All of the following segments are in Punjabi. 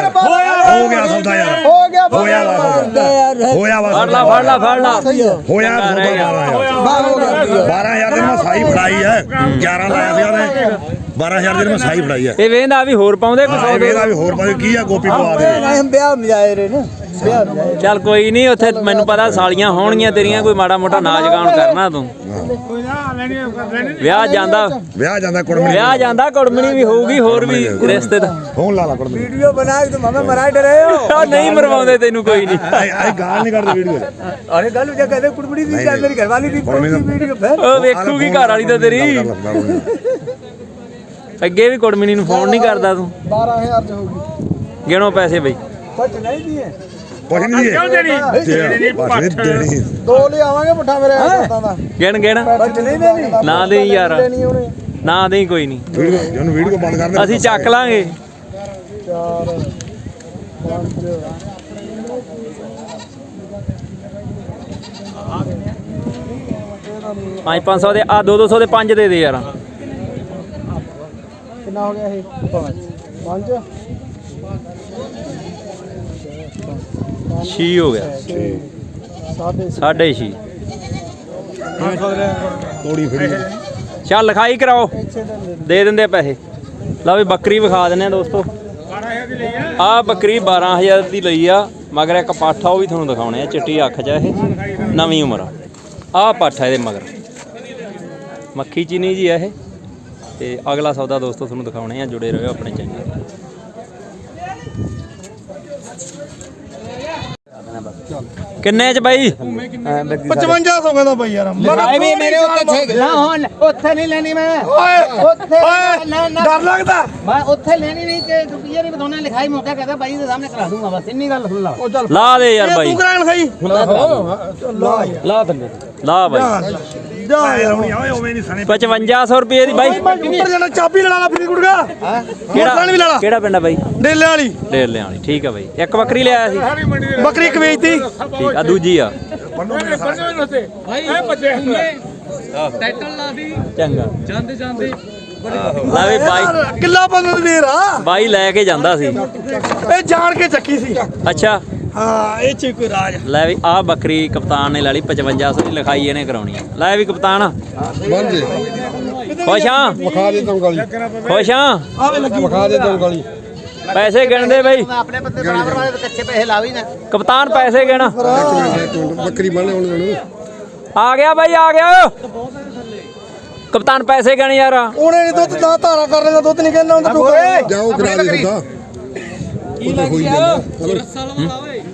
ਯਾਰ ਹੋਇਆ ਹੋ ਗਿਆ ਸੌਦਾ ਯਾਰ। ਹੋ ਗਿਆ ਹੋਇਆ ਵਾ ਸੌਦਾ ਹੋਇਆ ਵਾ ਫੜ ਲਾ ਸੌਦਾ ਫੜ ਲਾ ਫੜ ਲਾ। ਹੋਇਆ ਸੌਦਾ 12000 ਦੀ ਮੈਂ ਸਾਈ ਫੜਾਈ ਹੈ। 11 ਲਾਇਆ ਸੀ ਉਹਨੇ। 12000 ਦੀ ਮੈਂ ਸਾਈ ਫੜਾਈ ਹੈ। ਤੇ ਵੇਂਦਾ ਵੀ ਹੋਰ ਪਾਉਂਦੇ ਕੋਈ ਇਹ ਵੇਦਾ ਵੀ ਹੋਰ ਪਾਸੇ ਕੀ ਆ ਗੋਪੀ ਪਵਾ ਦੇ। ਵਿਆਹ ਮਜਾਏ ਰੇ ਨਾ। ਚੱਲ ਕੋਈ ਨਹੀਂ ਉੱਥੇ ਮੈਨੂੰ ਪਤਾ ਸਾਲੀਆਂ ਹੋਣਗੀਆਂ ਤੇਰੀਆਂ ਕੋਈ ਮਾੜਾ ਮੋਟਾ ਨਾਚ ਗਾਉਣ ਕਰਨਾ ਤੂੰ। ਵਿਆਹ ਜਾਂਦਾ ਵਿਆਹ ਜਾਂਦਾ ਕੁੜਮਣੀ ਵਿਆਹ ਜਾਂਦਾ ਕੁੜਮਣੀ ਵੀ ਹੋਊਗੀ ਹੋਰ ਵੀ ਰਿਸ਼ਤੇ ਦਾ ਫੋਨ ਲਾ ਲਾ ਕੁੜਮਣੀ। ਵੀਡੀਓ ਬਣਾ ਕੇ ਤੁਮ ਹमें ਮਰਾਈ ਡਰੇ ਹੋ। ਉਹ ਨਹੀਂ ਮਰਵਾਉਂਦੇ ਤੈਨੂੰ ਕੋਈ ਨਹੀਂ। ਆਏ ਆਏ ਗਾਲ ਨਹੀਂ ਕਰਦੇ ਵੀਡੀਓ ਅਰੇ ਗੱਲ ਜੇ ਕਹਦੇ ਕੁੜਮੜੀ ਦੀ ਗੱਲ ਮੇਰੀ ਘਰਵਾਲੀ ਦੀ ਕੁੜਮਣੀ ਦਾ- ਵੀਡੀਓ ਫਿਰ। ਉਹ ਵੇਖੂਗੀ ਘਰ ਵਾਲੀ ਤਾਂ ਤੇਰੀ। ਅੱਗੇ ਵੀ ਕੁੜਮਣੀ ਨੂੰ ਫੋਨ ਨਹੀਂ ਕਰਦਾ ਤੂੰ। 12000 ਚ ਹੋਗੀ ਗਿਣੋ ਪੈਸੇ ਬਈ। ਕੁਝ ਨਹੀਂ ਦੀਏ। ਕੁਛ ਨਹੀਂ ਕਿਉਂ ਦੇਣੀ? ਦੇਣੀ ਬਸ ਇਹ ਦੇਣੀ ਦੋ ਲੈ ਆਵਾਂਗੇ ਪੁੱਠਾ ਮੇਰੇ ਹੱਥਾਂ ਦਾ। ਗਿਣ ਗਿਣ। ਕੁਝ ਨਹੀਂ ਦੇਣੀ। ਨਾ ਦੇ ਯਾਰ। ਦੇਣੀ ਉਹਨੇ ਨਾ ਦੇ ਕੋਈ ਨਹੀਂ। ਵੀਡੀਓ ਜਿਹਨੂੰ ਵੀਡੀਓ ਬੰਦ ਕਰ ਦੇ ਅਸੀਂ ਚੱਕ ਲਾਂਗੇ। 4 5 5 500 ਦੇ ਆ 2 200 ਦੇ 5 ਦੇ ਦੇ ਯਾਰ। ਕਿੰਨਾ ਹੋ ਗਿਆ ਇਹ? 5 5 6 ਹੋ ਗਿਆ। ਸਾਢੇ ਸਾਢੇ 6 ਤੋੜੀ ਫੜੀ। ਚੱਲ ਲਿਖਾਈ ਕਰਾਓ। ਦੇ ਦਿੰਦੇ ਆ ਪੈਸੇ। ਲਓ ਵੀ ਬੱਕਰੀ ਵਿਖਾ ਦਿੰਦੇ ਆ ਦੋਸਤੋ। ਆ ਬੱਕਰੀ 12000 ਦੀ ਲਈ ਆ ਮਗਰ ਇੱਕ ਪਾਠਾ ਉਹ ਵੀ ਤੁਹਾਨੂੰ ਦਿਖਾਉਣੇ ਆ ਚਿੱਟੀ ਅੱਖ 'ਚ ਆ ਇਹ। ਨਵੀਂ ਉਮਰ ਆ। ਆਹ ਪਾਠਾ ਇਹਦੇ ਮਗਰ। ਮੱਖੀ ਚੀਨੀ ਜੀ ਆ ਇਹ। ਤੇ ਅਗਲਾ ਸੌਦਾ ਦੋਸਤੋ ਤੁਹਾਨੂੰ ਦਿਖਾਉਣੇ ਆ ਜੁੜੇ ਰਹੋ ਆਪਣੇ ਚੈਨਲ ਕਿੰਨੇ ਚ ਬਾਈ? 5500 ਕਹਿੰਦਾ ਬਈ ਯਾਰ ਵੀ ਮੇਰੇ ਉੱਤੇ ਛੇ ਨਾ ਹੁਣ ਉੱਥੇ ਨਹੀਂ ਲੈਣੀ ਮੈਂ। ਓਏ ਉੱਥੇ ਨਾ ਨਾ ਡਰ ਲੱਗਦਾ। ਮੈਂ ਉੱਥੇ ਲੈਣੀ ਨਹੀਂ ਕਿ ਰੁਪਈਏ ਨਹੀਂ ਬਤਾਉਣਾ ਲਿਖਾਈ ਮੌਕਾ ਕਹਿੰਦਾ ਬਾਈ ਦੇ ਸਾਹਮਣੇ ਕਰਾ ਦੂੰਗਾ ਬਸ ਇੰਨੀ ਗੱਲ ਸੁਣ ਲਾ। ਉਹ ਚੱਲ। ਲਾ ਦੇ ਯਾਰ ਬਾਈ। ਤੂੰ ਕਰਾਣ ਖਾਈ ਲਾ ਥੱਲੇ ਲਾ। ਬਾਈ। ਜਾ ਯਾਰ ਓਏ ਓਵੇਂ ਨਹੀਂ ਸਣੇ 5500 ਰੁਪਏ ਦੀ ਬਾਈ। ਉੱਪਰ ਜਾਣਾ ਚਾਬੀ ਲੜਾ ਲਾ ਫਿਰ ਗੁੜਗਾ। ਕਿਹੜਾ ਵੀ ਲਾ ਲਾ। ਕਿਹੜਾ ਪਿੰਡ ਆ ਬਾਈ? ਡੇਲੇ ਵਾਲੀ। ਡੇਰ ਲਿਆਣੀ ਠੀਕ ਆ ਬਾਈ। ਇੱਕ ਬੱਕਰੀ ਲਿਆਇਆ ਸੀ। ਬੱਕਰੀ ਇੱਕ ਵੇਚਤੀ। ਠੀਕ ਆ ਦੂਜੀ ਆ। ਚੰਗਾ। ਜਾਂਦੇ ਜਾਂਦੇ। ਲੈ ਵੀ ਬਾਈ। ਕਿੱਲਾ ਬੰਦ ਦੇ ਰਾ ਬਾਈ ਲੈ ਕੇ ਜਾਂਦਾ ਸੀ। ਇਹ ਜਾਣ ਕੇ ਚੱਕੀ ਸੀ। ਅੱਛਾ। ਹਾਂ ਇਹ ਚ ਕੋਈ ਰਾਜ ਲੈ ਵੀ ਆ ਬੱਕਰੀ ਕਪਤਾਨ ਨੇ ਲੈ ਲਈ 5500 ਦੀ ਲਿਖਾਈ ਇਹਨੇ ਕਰਾਉਣੀ ਆ। ਲੈ ਵੀ ਕਪਤਾਨ। ਬੰਦ ਜੇ। ਖੁਸ਼ ਆ? ਵਿਖਾ ਦੇ ਤੂੰ ਗਲੀ। ਖੁਸ਼ ਆ? ਵਿਖਾ ਦੇ ਤੂੰ ਗਲੀ। ਪੈਸੇ ਗਿਣਦੇ ਬਈ। ਆਪਣੇ ਬੰਦੇ ਬਰਾਬਰ ਵਾਲੇ ਕੱਚੇ ਪੈਸੇ ਲਾਵੀ ਨਾ। ਕਪਤਾਨ ਪੈਸੇ ਗਿਣ। ਬੱਕਰੀ ਬੰਨ ਹੁਣ ਆ ਗਿਆ ਬਾਈ ਆ ਗਿਆ। ਕਪਤਾਨ ਪੈਸੇ ਗਿਣ ਯਾਰ। ਉਹਨੇ ਨਹੀਂ ਦੁੱਧ ਦਾ ਧਾਰਾ ਕਰ ਲੈਂਦਾ ਦੁੱਧ ਨਹੀਂ ਕਹਿੰਦਾ ਹੁੰਦਾ ਜਾਓ ਕਰਾ ਦੇ ਸੌਦਾ ਕੀ ਲੈ ਕੇ ਆ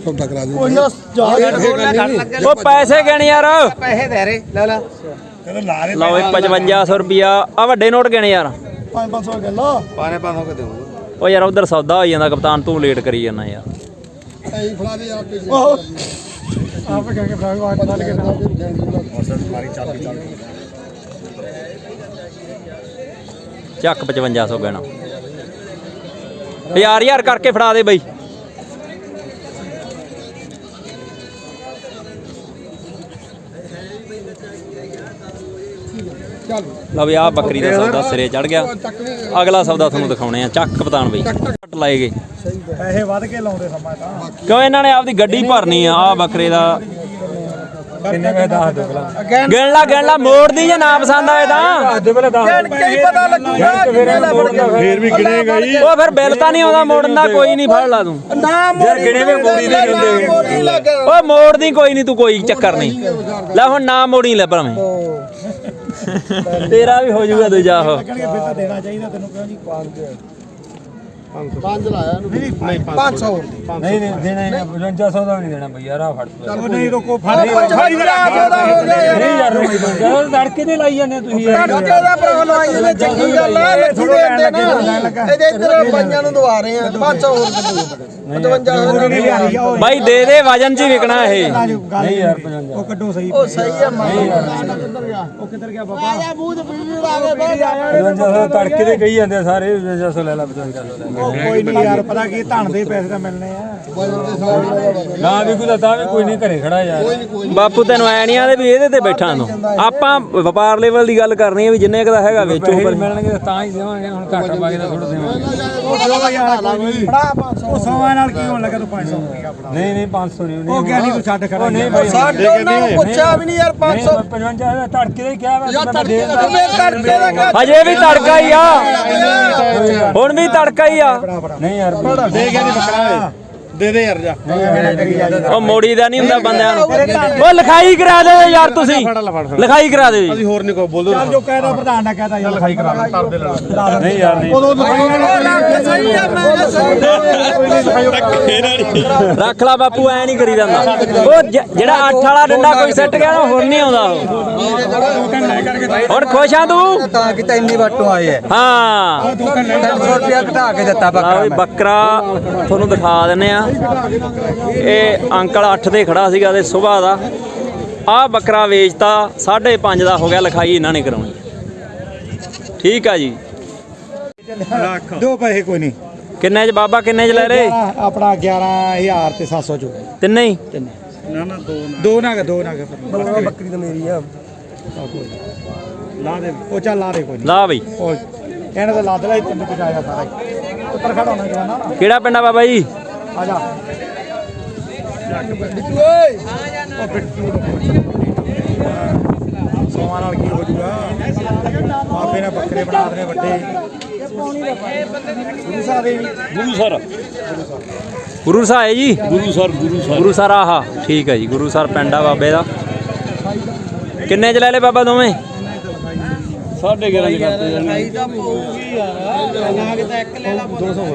ਸੌਦਾ ਕਰਾ ਦੇ ਕੋਈ ਨਾ ਜਾ ਉਹ ਪੈਸੇ ਗਿਣ ਯਾਰ? ਪੈਸੇ ਦੇ ਰੇ ਲੈ ਲੈ। ਕਹਿੰਦਾ ਲਾ ਦੇ ਲਓ ਇਹ 5500 ਰੁਪਿਆ ਆ ਵੱਡੇ ਨੋਟ ਗਿਣ ਯਾਰ? 500 ਗੱਲਾਂ ਉਹ ਯਾਰ ਉਧਰ ਸੌਦਾ ਹੋਈ ਜਾਂਦਾ ਕਪਤਾਨ ਤੂੰ ਲੇਟ ਕਰੀ ਜਾਂਦਾ ਯਾਰ। ਐਂ ਫੜਾ ਦੇ ਯਾਰ ਪਿੱਛੇ ਆਹੋ। ਆਪੇ ਕਹਿ ਕੇ ਫਰਾਂਗ ਵਾਟ ਨਾਲ ਕੇ ਚੱਕ 5500 ਗਿਣਾ ਹਜ਼ਾਰ ਹਜ਼ਾਰ ਕਰਕੇ ਫੜਾ ਦੇ ਬਈ। ਲਓ ਵੀ ਆਹ ਬੱਕਰੀ ਦਾ ਸੌਦਾ ਸਿਰੇ ਚੜ ਗਿਆ। ਅਗਲਾ ਸੌਦਾ ਤੁਹਾਨੂੰ ਦਿਖਾਉਣੇ ਆ ਚੱਕ ਕਪਤਾਨ ਬਈ। ਘੱਟ ਲਾਏਗੇ ਪੈਸੇ ਵੱਧ ਕੇ ਲਾਉਂਦੇ ਸਮਾਂ ਤਾਂ। ਕਿਉਂ ਇਹਨਾਂ ਨੇ ਆਪਦੀ ਗੱਡੀ ਭਰਨੀ ਆ ਆ ਬੱਕਰੇ ਦਾ ਕਿੰਨੇ ਵੇ ਦੱਸ ਦੋ ਗਿਣ ਲਾ ਗਿਣ ਲਾ ਮੋੜਦੀ ਜੇ ਨਾ ਪਸੰਦ ਆਏ ਤਾਂ। ਕੀ ਪਤਾ ਲੱਗੂਗਾ ਕਿੰਨੇ ਦਾ ਬਣ ਗਿਆ ਫੇਰ। ਵੀ ਗਿਣੇਗਾ ਹੀ। ਉਹ ਫਿਰ ਬਿੱਲ ਤਾਂ ਨਹੀਂ ਆਉਂਦਾ ਮੋੜਨ ਦਾ ਕੋਈ ਨਹੀਂ ਫੜ ਲਾ ਤੂੰ। ਨਾ ਯਾਰ ਗਿਣੇ ਵੇ ਮੋੜੀ ਦੇ ਦਿੰਦੇ ਓਏ ਮੋੜਦੀ ਕੋਈ ਨਹੀਂ ਤੂੰ ਕੋਈ ਚੱਕਰ ਨਹੀਂ। ਲੈ ਹੁਣ ਨਾ ਮੋੜੀ ਲੈ ਭਰਾਵੇਂ ਤੇਰਾ ਵੀ ਹੋ ਜਾਊਗਾ ਦੂਜਾ ਉਹ। ਦੇਣਾ ਚਾਹੀਦਾ ਤੈਨੂੰ ਕਿਉਂ ਜੀ ਪੰਜ ਲਾਇਆ ਇਹਨੂੰ। ਨਹੀਂ 500 ਨਹੀਂ ਨਹੀਂ ਦੇਣਾ ਹੀ ਨਹੀਂ। 5500 ਦਾ ਨਹੀਂ ਦੇਣਾ ਬਈ ਯਾਰ ਆ ਫੜ ਉਹ ਨਹੀਂ ਰੋਕੋ ਫੜ 5500 ਦਾ ਹੋ ਗਿਆ ਯਾਰ। ਨਹੀਂ ਯਾਰ ਰੋਈ ਬੰਦ ਤੜਕੇ ਦੇ ਲਾਈ ਜਾਂਦੇ ਤੁਸੀਂ। ਕੱਟੇ ਦਾ ਭਰਾ ਲਾਈ ਇਹਨੇ ਚੰਗੀ ਗੱਲ ਆ ਲੱਗੀ ਦੇ ਨਾ ਇਹਦੇ ਇੱਧਰ ਪੰਜਾਂ ਨੂੰ ਦਵਾ ਰਹੇ ਆ 500 ਹੋਰ ਦੇ 55 ਬਾਈ ਦੇ ਦੇ ਵਜਨ 'ਚ ਹੀ ਵਿਕਣਾ ਇਹ। ਨਹੀਂ ਯਾਰ 55 ਉਹ ਕੱਢੋ ਸਹੀ। ਉਹ ਸਹੀ ਆ ਮਾਂ ਉਹ ਕਿੱਧਰ ਗਿਆ ਬਾਬਾ? ਆਇਆ ਮੂੰਹ ਤੇ ਪੀੜੀ ਲਾ ਕੇ ਬਹਿ ਜਾ 5500 ਤੜਕੇ ਦੇ ਕਹੀ ਜਾਂਦੇ ਆ ਸਾਰੇ 5500 ਲੈ ਲਾ 5500 ਲੈ ਲਾ। ਉਹ ਕੋਈ ਨਹੀਂ ਯਾਰ ਪਤਾ ਕੀ ਧਨ ਦੇ ਪੈਸੇ ਤਾਂ ਮਿਲਣੇ ਆ। ਨਾ ਵੀ ਕੋਈ ਤਾਂ ਵੀ ਕੋਈ ਨਹੀਂ ਘਰੇ ਖੜਾ ਯਾਰ। ਬਾਪੂ ਤੈਨੂੰ ਐ ਨਹੀਂ ਆਦੇ ਵੀ ਇਹਦੇ ਤੇ ਬੈਠਾ ਨੂੰ। ਆਪਾਂ ਵਪਾਰ ਲੈਵਲ ਦੀ ਗੱਲ ਕਰਨੀ ਹੈ ਵੀ ਜਿੰਨੇ ਕੁ ਦਾ ਹੈਗਾ ਵੇਚੋ ਪਰ ਮਿਲਣਗੇ ਤਾਂ ਹੀ ਦੇਵਾਂਗੇ ਹੁਣ ਘੱਟ ਬਾਕੀ ਦਾ ਥੋੜਾ ਦੇਵਾਂਗੇ। ਉਹ ਯਾਰ ਕੋਈ ਫੜਾ 500 ਉਹ ਸੌਆਂ ਨਾਲ ਕੀ ਹੋਣ ਲੱਗਾ ਤੂੰ 500 ਰੁਪਇਆ ਫੜਾ ਨਹੀਂ ਨਹੀਂ 500 ਨਹੀਂ ਉਹ ਗਿਆ ਨਹੀਂ ਤੂੰ ਛੱਡ ਖੜਾ ਨਹੀਂ ਬਾਈ ਸਾਡੇ ਉਹਨਾਂ ਨੂੰ ਪੁੱਛਿਆ ਵੀ ਨਹੀਂ ਯਾਰ 500 55000 ਤੜਕੇ ਦੇ ਕਿਹਾ ਵਾ ਯਾਰ ਮੈਂ ਤੜਕੇ ਦੇ ਦਾ ਤੜਕੇ ਦਾ ਕਿਆ ਹਜੇ ਵੀ ਤੜਕਾ ਹੀ ਆ ਹੁਣ ਵੀ ਤੜਕਾ ਹੀ ਆ ਨਹੀਂ ਯਾਰ ਦੇ ਗਿਆ ਨਹੀਂ ਬੱਕਰਾ ਦੇ ਦੇ ਯਾਰ ਜਾ। ਉਹ ਮੋੜੀ ਦਾ ਨਹੀਂ ਹੁੰਦਾ ਬੰਦਿਆਂ ਨੂੰ। ਉਹ ਲਿਖਾਈ ਕਰਾ ਦਿਓ ਯਾਰ ਤੁਸੀਂ। ਲਿਖਾਈ ਕਰਾ ਦਿਓ ਜੀ ਹੋਰ ਨਹੀਂ ਕੋਈ ਬੋਲੋ ਚੱਲ ਜੋ ਕਹਿਦਾ ਪ੍ਰਧਾਨ ਨੇ ਕਹਿਦਾ ਯਾਰ। ਲਿਖਾਈ ਕਰਾ ਲੈ ਕਰ ਦੇ। ਨਹੀਂ ਯਾਰ ਨਹੀਂ। ਉਦੋਂ ਲਿਖਾਈ ਸਹੀ ਆ ਮੈਂ ਸਹੀ ਰੱਖ ਲਾ ਬਾਪੂ ਐ ਨਹੀਂ ਕਰੀ ਜਾਂਦਾ। ਉਹ ਜਿਹੜਾ ਅੱਠ ਵਾਲਾ ਡੰਡਾ ਕੋਈ ਸੱਟ ਗਿਆ ਨਾ ਹੁਣ ਨਹੀਂ ਆਉਂਦਾ। ਉਹ ਹੁਣ ਖੁਸ਼ ਆ ਤੂੰ? ਤਾਂ ਕਿ ਇੰਨੀ ਵਾਟੋਂ ਆਏ ਹੈ। ਹਾਂ 300 ਰੁਪਿਆ ਘਟਾ ਕੇ ਦਿੱਤਾ ਬੱਕਰਾ ਤੁਹਾਨੂੰ ਦਿਖਾ ਦਿੰਨੇ ਆ। ਇਹ ਅੰਕਲ 8 ਦੇ ਖੜਾ ਸੀਗਾ ਤੇ ਸਵੇਰ ਦਾ। ਆਹ ਬੱਕਰਾ ਵੇਚਤਾ 5.5 ਦਾ ਹੋ ਗਿਆ ਲਿਖਾਈ ਇਹਨਾਂ ਨੇ ਕਰਾਉਣੀ। ਠੀਕ ਆ ਜੀ। ਦੋ ਪੈਸੇ ਕੋਈ ਨਹੀਂ। ਕਿੰਨੇ ਚ ਬਾਬਾ ਕਿੰਨੇ ਚ ਲੈ ਰਹੇ? ਆਪਣਾ 11000 ਤੇ 700 ਚੋ ਤਿੰਨੇ ਹੀ? ਨਾ ਨਾ ਦੋ ਨਾ। ਦੋ ਨਾ ਦੋ ਨਾ। ਬੱਕਰੀ ਤਾਂ ਮੇਰੀ ਆ। ਲਾ ਦੇ। ਉਹ ਚੱਲ ਲਾ ਦੇ ਕੋਈ ਨਹੀਂ। ਲਾ ਬਈ। ਇਹਨੇ ਤਾਂ ਲਾ ਦੇਲਾ ਤੈਨੂੰ ਆਇਆ ਸਾਰਾ ਹੀ। ਉੱਤਰ ਖੜਾ ਹੋਣਾ ਜਵਾਨਾ। ਕਿਹੜਾ ਪਿੰਡ ਆ ਬਾਬਾ ਜੀ? ਆ ਜਾ ਸੋਮਾਂ ਨਾਲ ਕੀ ਹੋ ਜੂਗਾ ਆਪੇ ਨੇ ਬੱਕਰੇ ਬਣਾ ਦੇਣੇ ਵੱਡੇ। ਗੁਰੂ ਸਾਹਿਬ ਦੇ ਵੀ ਗੁਰੂ ਸਰ। ਗੁਰੂ ਸਾਹਿਬ ਹੈ ਜੀ? Guru sir Guru sir. Guru sir ਆਹਾ ਠੀਕ ਹੈ ਜੀ ਗੁਰੂ ਸਰ ਪਿੰਡ ਆ ਬਾਬੇ ਦਾ। ਕਿੰਨੇ ਚ ਲੈ ਲੈ ਬਾਬਾ ਦੋਵੇਂ? ਸਾਢੇ 11 ਚ ਕਰਤੇ ਲਿਖਾਈ ਤਾਂ ਪਊਗੀ ਯਾਰ ਲਾ ਕੇ ਤਾਂ ਇੱਕ ਲੈ ਲਾ 200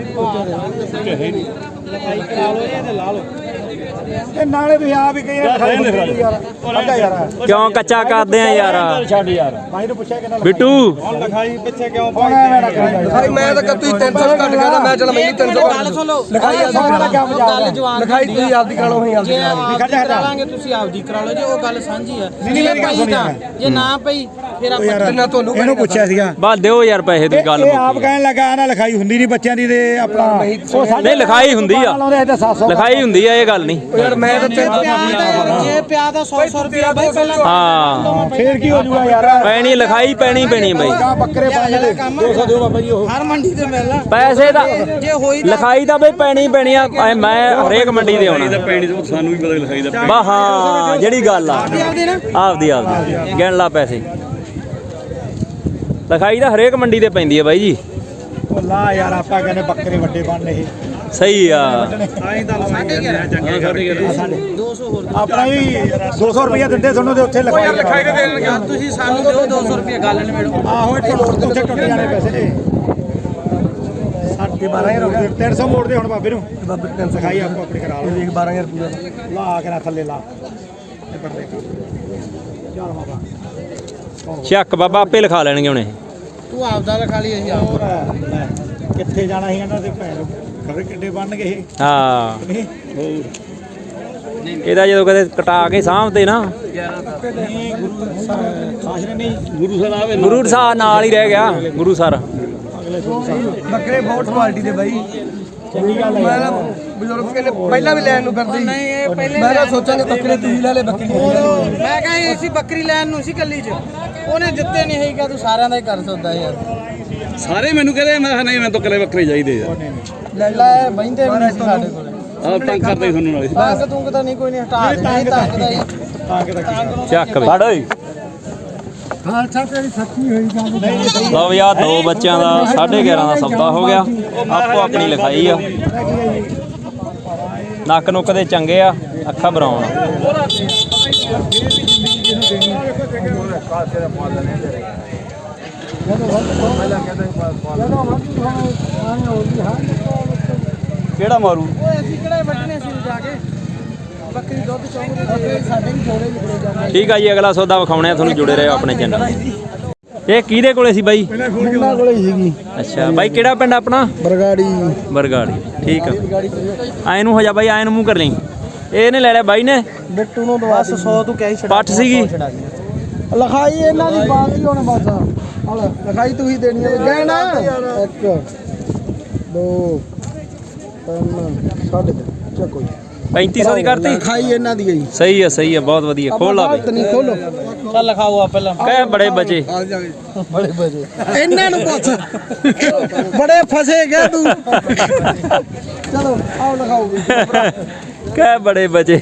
ਲਿਖਾਈ ਕਰਾ ਲਓ ਇਹ ਤੇ ਲਾ ਲਓ ਇਹ ਨਾਲੇ ਵੀ ਆ ਵੀ ਕਈ ਨੇ ਯਾਰ ਕਿਉਂ ਕੱਚਾ ਕਰਦੇ ਆ ਯਾਰ? ਪੁੱਛਿਆ ਕਿੰਨਾ ਬਿੱਟੂ। ਲਿਖਾਈ ਪਿੱਛੇ ਕਿਉਂ ਪਾਉਣਾ ਮੈਂ ਤਾਂ ਤੁਸੀਂ 300 ਘੱਟ ਗਿਆ ਤਾਂ ਮੈਂ ਚਲ ਮੈਨੂੰ 300 ਗੱਲ ਸੁਣ। ਲਓ ਲਿਖਾਈ ਸੋਨਾ ਦਾ ਕਿਆ ਮਜ਼ਾਕ ਗੱਲ ਹੈ? ਜਵਾਨ ਲਿਖਾਈ ਤੁਸੀਂ ਆਪਦੀ ਕਰਾ ਲਓ ਅਸੀਂ ਆਪਦੀ ਜੇ ਕਰਾ ਲਓ ਆਪਦੀ ਕਰਾ ਲਾਂਗੇ ਤੁਸੀਂ ਆਪਦੀ ਕਰਾ ਲਓ। ਜੇ ਉਹ ਗੱਲ ਸਾਂਝੀ ਆ ਨਹੀਂ, ਮੇਰੀ ਗੱਲ ਜੇ ਸੁਣੀ ਤਾਂ- ਮੈਂ। ਜੇ ਨਾ ਪਈ ਫਿਰ ਆਪਾਂ ਕਿੰਨਾ ਤੁਹਾਨੂੰ ਇਹਨੂੰ ਪੁੱਛਿਆ ਸੀਗਾ। ਬਾ ਦਿਓ ਯਾਰ ਪੈਸੇ ਦੀ ਗੱਲ ਇਹ ਆਪ ਮੁੱਕੀ ਕਹਿਣ ਲੱਗਾ ਨਾ ਲਿਖਾਈ ਹੁੰਦੀ ਨਹੀਂ ਬੱਚਿਆਂ ਦੀ ਤੇ ਆਪਣਾ ਉਹ ਸਾਡੇ ਨਹੀਂ ਲਿਖਾਈ ਹੁੰਦੀ ਆ। ਲਾਉਂਦੇ ਤੇ 700 ਲਿਖਾਈ ਹੁੰਦੀ ਆ ਇਹ ਗੱਲ। ਨਹੀਂ। ਯਾਰ ਮੈਂ ਤਾਂ ਜੇ ਪਿਆ ਦਾ ਜੇ ਪਿਆ ਦਾ 100 100 ਰੁਪਿਆ ਬਈ ਪਹਿਲਾਂ ਹਾਂ। ਫੇਰ ਕੀ ਹੋ ਜੂਗਾ ਯਾਰ? ਪੈਣੀ ਲਿਖਾਈ ਪੈਣੀ ਪੈਣੀ ਬਈ। ਬੱਕਰੇ ਪਾਏ ਦੇ 200 ਦਿਓ ਬਾਬਾ ਜੀ ਉਹ। ਹਰ ਮੰਡੀ ਤੇ ਮਿਲਣਾ ਪੈਸੇ ਦਾ ਜੇ ਹੋਈ ਤਾਂ ਲਿਖਾਈ ਤਾਂ ਬਈ ਪੈਣੀ ਪੈਣੀ ਆ ਮੈਂ ਹਰੇਕ ਮੰਡੀ ਦੇ ਆਉਣਾ। ਪੈਣੀ ਤੋਂ ਸਾਨੂੰ ਵੀ ਪਤਾ ਲਿਖਾਈ ਦਾ ਬਾ ਹਾਂ ਜਿਹੜੀ ਗੱਲ ਆ। ਆਪਦੀ ਨਾ। ਆਪਦੀ ਆਪਦੀ। ਗਿਣ ਲਾ ਪੈਸੇ। ਲਿਖਾਈ ਤਾਂ ਹਰੇਕ ਮੰਡੀ ਤੇ ਪੈਂਦੀ ਆ ਬਾਈ ਜੀ। ਉਹ ਲਾ ਯਾਰ ਆਪਾਂ ਕਹਿੰਦੇ ਬੱਕਰੇ ਵੱਡੇ ਬਣਨੇ ਇਹ। ਸਹੀ ਆ। ਆਪਣਾ ਵੀ 200 ਰੁਪਏ ਦਿੰਦੇ ਤੁਹਾਨੂੰ ਤੇ ਉੱਥੇ ਲਿਖਾਈ ਲਿਖਾਈ ਯਾਰ ਤੁਸੀਂ ਸਾਨੂੰ ਦਿਓ 200 ਰੁਪਿਆ ਗੱਲ ਨਿਬੇੜੋ। ਆਹੋ ਇੱਥੇ ਉੱਥੇ ਟੁੱਟ ਜਾਣੇ ਪੈਸੇ ਸਾਡੇ 12000 ਹੋ ਗਏ। 300 ਮੋੜ ਦੇ ਹੁਣ ਬਾਬੇ ਨੂੰ। ਬਾਬੇ 300 ਲਿਖਾਈ ਆਪੋ ਆਪਣੀ ਕਰਾ ਲਓ। 12000 ਪੂਰਾ। ਲਾ ਕੇ ਨਾ ਥੱਲੇ ਲਾ। ਇਹ ਪਰਦੇ ਕਰ ਚੱਲ ਬਾਬਾ। ਚੱਕ ਬਾਬਾ ਆਪੇ ਲਿਖਾ ਲੈਣਗੇ ਹੁਣ। ਇਹ ਤੂੰ ਆਪਦਾ ਲਿਖਾ ਲਈ ਅਸੀਂ ਆਪ ਹੋਰ ਲੈ, ਕਿੱਥੇ ਜਾਣਾ ਸੀ ਇਹਨਾਂ ਦੇ ਭੈਣ? ਕਿੱਡੇ ਬਣ ਗਏ ਇਹ? ਹਾਂ। ਇਹਦਾ ਜਦੋਂ ਕਦੇ ਕਟਾ ਕੇ ਸਾਂਭਦੇ ਨਾ। ਨਹੀਂ ਗੁਰੂ ਸਾਹਿਬ ਖਾਸ ਨੇ। ਨਹੀਂ ਗੁਰੂ ਸਾਹਿਬ ਆਵੇ ਗੁਰੂ ਸਾਹਿਬ ਨਾਲ ਹੀ ਰਹਿ ਗਿਆ ਗੁਰੂ ਸਰ। ਬੱਕਰੇ ਬਹੁਤ ਕੁਆਲਿਟੀ ਦੇ ਬਾਈ। ਚੰਗੀ ਗੱਲ ਹੈ। ਮੈਂ। ਤਾਂ ਬਜ਼ੁਰਗ ਕਹਿੰਦੇ ਪਹਿਲਾਂ ਵੀ ਲੈਣ ਨੂੰ ਕਰਦੇ ਸੀ। ਨਹੀਂ ਇਹ ਪਹਿਲੇ ਮੈਂ ਤਾਂ ਸੋਚਾਂਗੇ ਬੱਕਰੇ ਤੁਸੀਂ ਲੈ ਲੈ ਬੱਕਰੀ। ਮੈਂ ਕਹਾਂ ਸੀ ਬੱਕਰੀ ਲੈਣ ਨੂੰ ਸੀ ਕੱਲੀ ਚ। ਉਹਨੇ ਦਿੱਤੇ ਨਹੀਂ ਹੈਗਾ ਤੂੰ ਸਾਰਿਆਂ ਦਾ ਹੀ ਕਰ ਸਕਦਾ ਯਾਰ। ਸਾਰੇ ਮੈਨੂੰ ਕਹਿੰਦੇ ਮੈਂ ਕਿਹਾ ਨਹੀਂ ਮੈਂ ਤਾਂ ਕੱਲੇ ਬੱਕਰੇ ਚਾਹੀਦੇ ਆ। ਲੈ ਲੈ ਬਹਿੰਦੇ ਵੀ ਨਹੀਂ ਸੀ ਸਾਡੇ ਕੋਲੇ। ਆਹ ਤੰਗ ਕਰਦੇ ਸੀ ਤੁਹਾਨੂੰ ਨਾਲੇ। ਬਾਗ ਤੂੰ ਤਾਂ ਨਹੀਂ ਕੋਈ ਨਹੀਂ ਹਟਾ ਦੇ ਨਹੀਂ ਤੱਕ ਦਾ ਹੀ ਤਾਂ ਕਿ ਤਾਂ ਕੀ ਚੱਕ ਬਈ ਫੜ ਓਏ। ਖਾਲਸਾ ਤੇਰੀ ਸੱਚੀ ਹੋਈ ਗੱਲ। ਲਓ ਵੀ ਆਹ ਦੋ ਬੱਚਿਆਂ ਦਾ 11.5 ਦਾ ਸੌਦਾ ਹੋ ਗਿਆ। ਆਪੋ ਆਪਣੀ ਲਿਖਾਈ ਆ। ਨੱਕ ਨੁੱਕ ਦੇ ਚੰਗੇ ਆ ਅੱਖਾਂ ਬਰਾਉਣ ਕਿਹੜਾ ਮਾਰੂ? ਓਏ ਅਸੀਂ ਕਿਹੜੇ ਵੱਢਣੇ ਸੀ ਜਾ ਕੇ? ਬੱਕਰੀ ਦੁੱਧ ਚੌਂਦੇ ਬੱਕਰੇ ਸਾਡੇ ਵੀ ਜੋੜੇ ਨਿਕਲੇ ਜਾਂਦੇ ਠੀਕ ਆ ਜੀ ਅਗਲਾ ਸੌਦਾ ਵਿਖਾਉਣੇ ਆ ਤੁਹਾਨੂੰ ਜੁੜੇ ਰਹੋ ਆਪਣੇ ਚੈਨਲ ਇਹ ਕਿਹਦੇ ਕੋਲੇ ਸੀ ਬਾਈ? ਮੁੰਡਾ ਕੋਲੇ ਸੀਗੀ। ਅੱਛਾ ਬਾਈ ਕਿਹੜਾ ਪਿੰਡ ਆਪਣਾ? ਬਰਗਾੜੀ। ਬਰਗਾੜੀ ਠੀਕ ਆ। ਆਏ ਨੂੰ ਹੋ ਜਾ ਬਾਈ ਆਏ ਨੂੰ ਮੂੰਹ ਕਰ ਲਈ। ਇਹਨੇ ਲੈ ਲਿਆ ਬਾਈ ਨੇ? ਬਿੱਟੂ ਨੂੰ ਬਸ 100 ਤੂੰ ਕਹੀ ਛੱਡ ਪੱਠ ਸੀਗੀ? ਲਿਖਾਈ ਇਹਨਾਂ ਦੀ ਬਾਤ ਹੀ ਹੁਣ ਬਸ ਹਲ ਲਿਖਾਈ ਤੁਸੀਂ ਦੇਣੀ ਹੈ ਗਹਿਣਾ। ਇੱਕ ਦੋ। ਤਿੰਨ। ਸਾਢੇ ਤਿੰਨ ਚੱਕੋ 3500 ਦੀ ਕਰਤੀ? ਲਿਖਾਈ ਇਹਨਾਂ ਦੀ ਹੈ ਜੀ। ਸਹੀ ਹੈ ਸਹੀ ਹੈ ਬਹੁਤ ਵਧੀਆ। ਖੋਲ ਲਾ ਗਲਤ ਨਹੀਂ ਖੋਲੋ ਚੱਲ ਲਿਖਾਓ ਆ ਪਹਿਲਾਂ। ਕਹਿ ਬੜੇ ਬਚੇ ਬੜੇ ਬਜੇ। ਇਹਨਾਂ ਨੂੰ ਪੁੱਛ। ਬੜੇ ਫਸੇ ਗਏ ਤੂੰ। ਚਲੋ ਆਓ ਲਿਖਾਓ ਕਹਿ ਬੜੇ ਬਚੇ